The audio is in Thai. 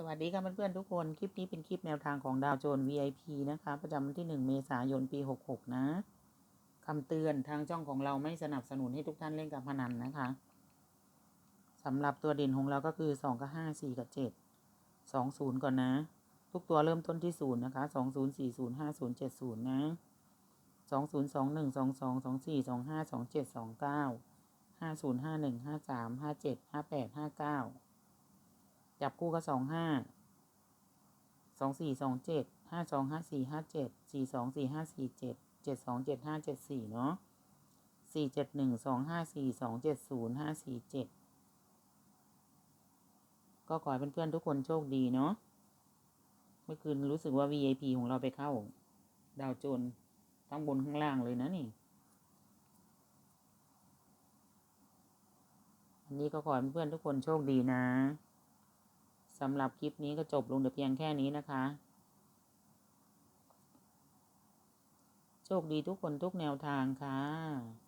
สวัสดีค่ะเพื่อนๆทุกคน คลิปนี้เป็นคลิปแนวทางของดาวโจน VIP นะคะ ประจำวันที่ 1 เมษายน ปี 66 นะคำเตือนทางช่องของเราไม่สนับสนุนให้ทุกท่านเล่นการพนันนะคะสำหรับตัวเด่นของเราก็คือ 2 กับ 5 4 กับ 7 2 0 ก่อนนะ ทุกตัวเริ่มต้นที่ 0 นะคะ 2 0 4 0 5 0 7 0 นะ 2 0 2 1 2 2 2 4 2 5 2 7 2 9 5 0 5 1 5 3 5 7 5 8 5 9 จับคู่ก็สองห้าสองสี่สองเจ็ดห้าสองห้าสี่ห้าเจ็ดสี่สองสี่ห้าสี่เจ็ดเจ็ดสองเจ็ดห้าเจ็ดสี่เนาะสี่เจ็ดหนึ่งสองห้าสี่สองเจ็ดศูนย์ห้าสี่เจ็ดก็ขอให้เพื่อนๆทุกคนโชคดีเนาะเมื่อคืนรู้สึกว่า VIP ของเราไปเข้า ดาวโจนทั้งบนข้างล่างเลยนะนี่อันนี้ก็ขอให้เพื่อนๆทุกคนโชคดีนะ สำหรับคลิปนี้ก็จบลงแต่เพียงแค่นี้นะคะ โชคดีทุกคนทุกแนวทางค่ะ